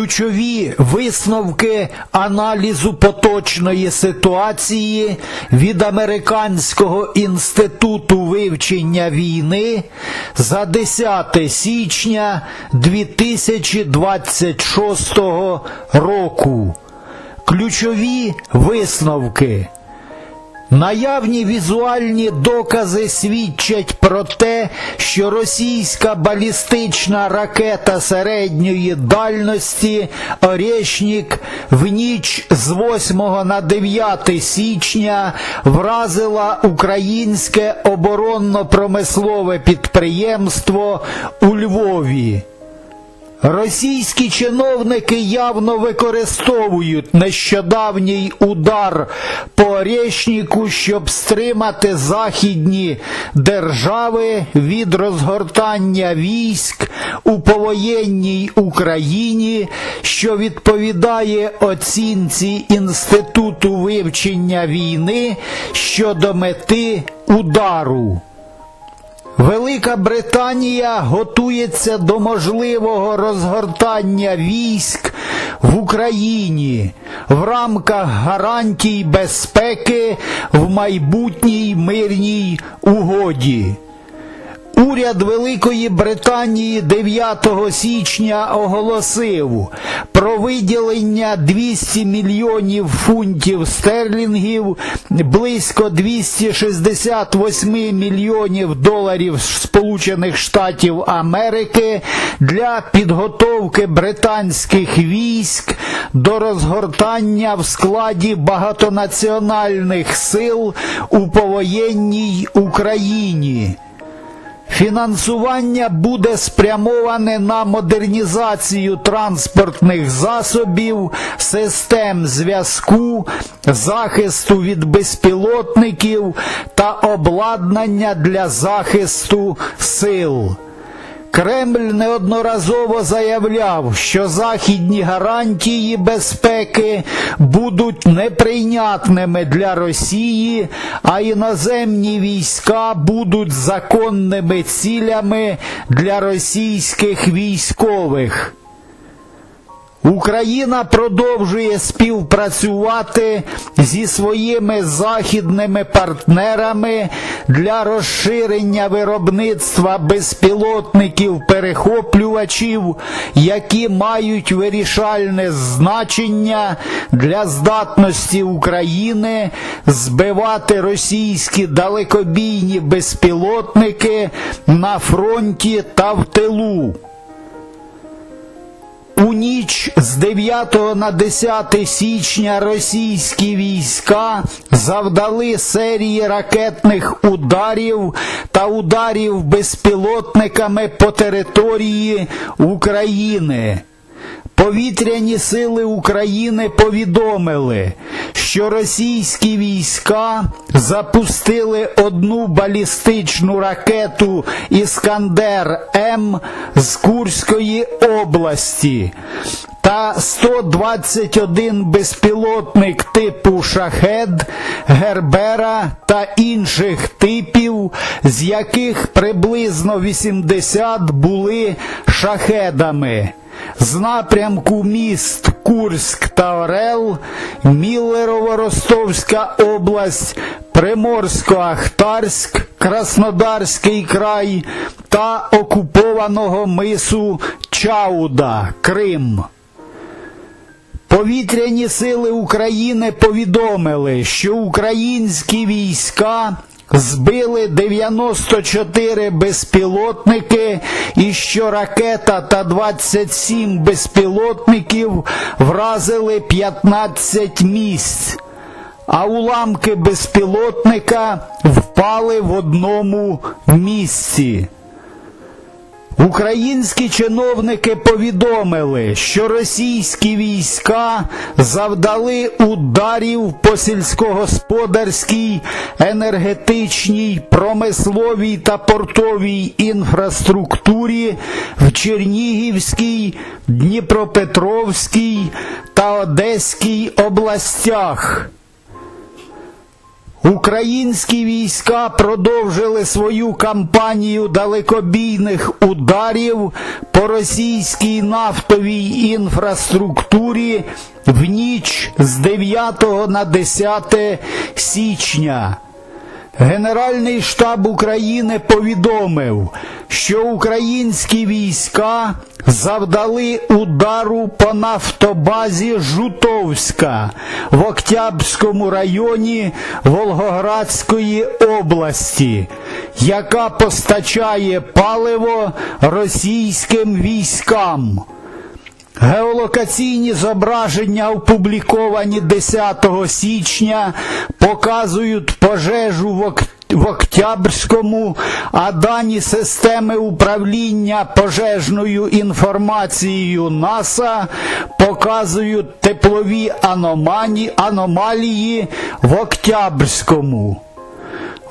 Ключові висновки аналізу поточної ситуації від Американського інституту вивчення війни за 10 січня 2026 року. Ключові висновки. Наявні візуальні докази свідчать про те, що російська балістична ракета середньої дальності Орєшнік в ніч з 8 на 9 січня вразила українське оборонно-промислове підприємство у Львові. Російські чиновники явно використовують нещодавній удар по Орєшніку, щоб стримати західні держави від розгортання військ у повоєнній Україні, що відповідає оцінці Інституту вивчення війни щодо мети удару. Велика Британія готується до можливого розгортання військ в Україні в рамках гарантій безпеки в майбутній мирній угоді. Уряд Великої Британії 9 січня оголосив про виділення 200 мільйонів фунтів стерлінгів, близько 268 мільйонів доларів Сполучених Штатів Америки для підготовки британських військ до розгортання в складі багатонаціональних сил у повоєнній Україні. Фінансування буде спрямоване на модернізацію транспортних засобів, систем зв'язку, захисту від безпілотників та обладнання для захисту сил. Кремль неодноразово заявляв, що західні гарантії безпеки будуть неприйнятними для Росії, а іноземні війська будуть законними цілями для російських військових. Україна продовжує співпрацювати зі своїми західними партнерами для розширення виробництва безпілотників-перехоплювачів, які мають вирішальне значення для здатності України збивати російські далекобійні безпілотники на фронті та в тилу. У ніч з 9 на 10 січня російські війська завдали серії ракетних ударів та ударів безпілотниками по території України. Повітряні сили України повідомили, що російські війська запустили одну балістичну ракету Іскандер М з Курської області. Та 121 безпілотник типу Шахед, Гербера та інших типів, з яких приблизно 80 були шахедами з напрямку міст Курськ та Орел, Міллерово-Ростовська область, Приморсько-Ахтарськ, Краснодарський край та окупованого мису Чауда, Крим. Повітряні сили України повідомили, що українські війська збили 94 безпілотники і що ракета та 27 безпілотників вразили 15 місць, а уламки безпілотника впали в одному місці. Українські чиновники повідомили, що російські війська завдали ударів по сільськогосподарській, енергетичній, промисловій та портовій інфраструктурі в Чернігівській, Дніпропетровській та Одеській областях. Українські війська продовжили свою кампанію далекобійних ударів по російській нафтовій інфраструктурі в ніч з 9 на 10 січня. Генеральний штаб України повідомив, що українські війська завдали удару по нафтобазі Жутовська в Октябрському районі Волгоградської області, яка постачає паливо російським військам. Геолокаційні зображення, опубліковані 10 січня, показують пожежу в, Ок... в Октябрському, а дані системи управління пожежною інформацією НАСА показують теплові аномалі... аномалії в Октябрському.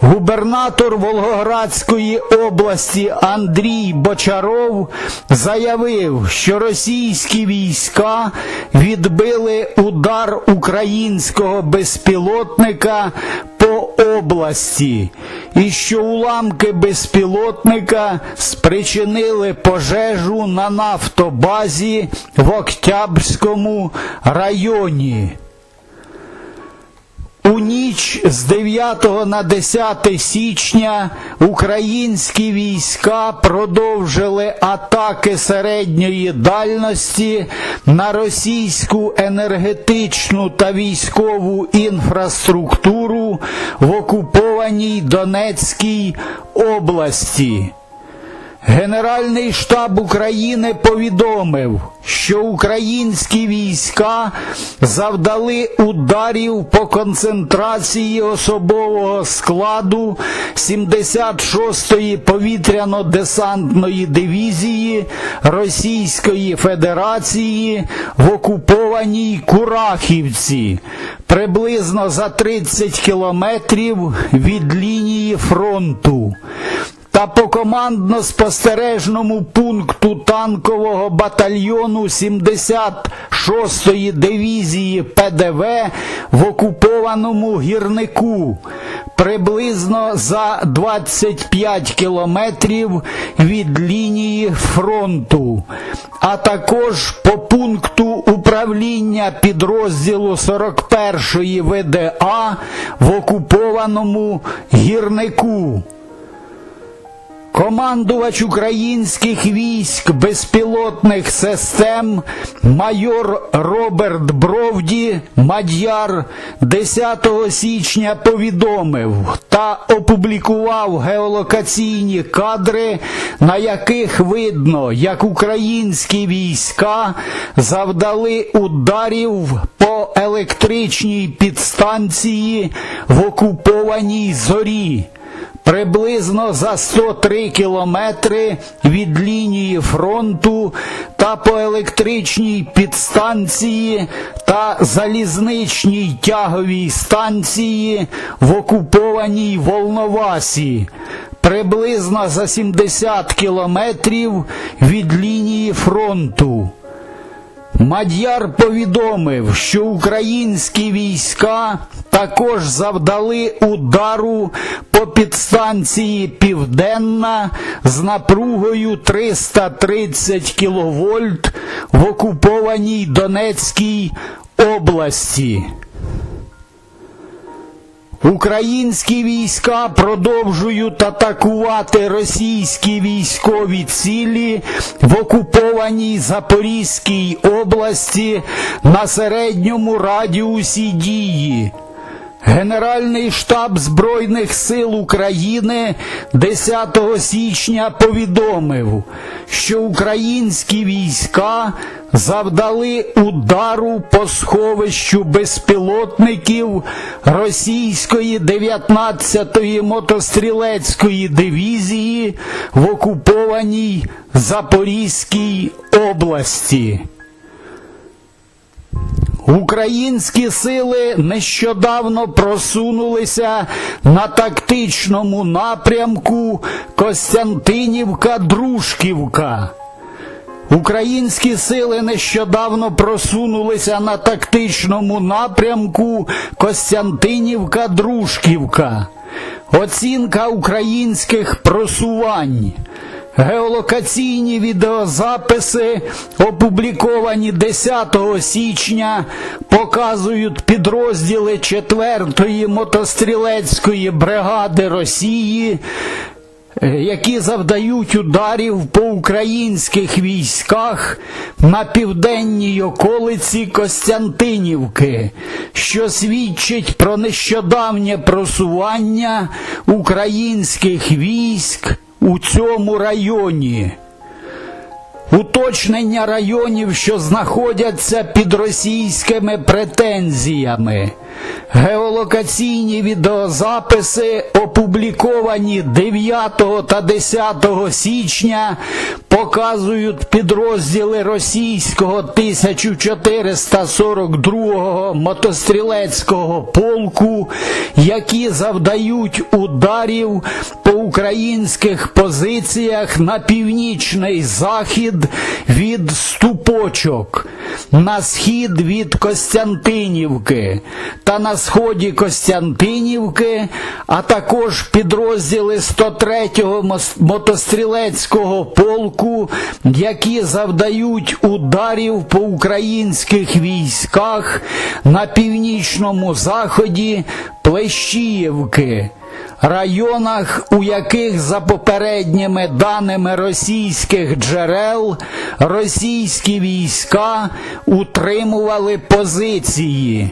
Губернатор Волгоградської області Андрій Бочаров заявив, що російські війська відбили удар українського безпілотника по області, і що уламки безпілотника спричинили пожежу на нафтобазі в Октябрському районі. У ніч з 9 на 10 січня українські війська продовжили атаки середньої дальності на російську енергетичну та військову інфраструктуру в окупованій Донецькій області. Генеральний штаб України повідомив, що українські війська завдали ударів по концентрації особового складу 76-ї повітряно-десантної дивізії Російської Федерації в окупованій Курахівці. Приблизно за 30 кілометрів від лінії фронту та по командно-спостережному пункту танкового батальйону 76-ї дивізії ПДВ в окупованому гірнику приблизно за 25 кілометрів від лінії фронту, а також по пункту управління підрозділу 41-ї ВДА в окупованому гірнику. Командувач українських військ безпілотних систем майор Роберт Бровді Мадяр 10 січня повідомив та опублікував геолокаційні кадри, на яких видно, як українські війська завдали ударів по електричній підстанції в окупованій зорі приблизно за 103 кілометри від лінії фронту та по електричній підстанції та залізничній тяговій станції в окупованій Волновасі. Приблизно за 70 кілометрів від лінії фронту. Мадяр повідомив, що українські війська також завдали удару по підстанції Південна з напругою 330 кВт в окупованій Донецькій області. Українські війська продовжують атакувати російські військові цілі в окупованій Запорізькій області на середньому радіусі дії. Генеральний штаб Збройних сил України 10 січня повідомив, що українські війська завдали удару по сховищу безпілотників російської 19-ї мотострілецької дивізії в окупованій Запорізькій області. Українські сили нещодавно просунулися на тактичному напрямку Костянтинівка-Дружківка. Українські сили нещодавно просунулися на тактичному напрямку Костянтинівка-Дружківка. Оцінка українських просувань. Геолокаційні відеозаписи, опубліковані 10 січня, показують підрозділи 4-ї мотострілецької бригади Росії, які завдають ударів по українських військах на південній околиці Костянтинівки, що свідчить про нещодавнє просування українських військ у цьому районі. Уточнення районів, що знаходяться під російськими претензіями. Геолокаційні відеозаписи, опубліковані 9 та 10 січня, показують підрозділи російського 1442-го мотострілецького полку, які завдають ударів по українських позиціях на північний захід від Ступочок, на схід від Костянтинівки та на сході Костянтинівки, а також підрозділи 103-го мотострілецького полку, які завдають ударів по українських військах на північному заході Плещіївки районах, у яких за попередніми даними російських джерел російські війська утримували позиції.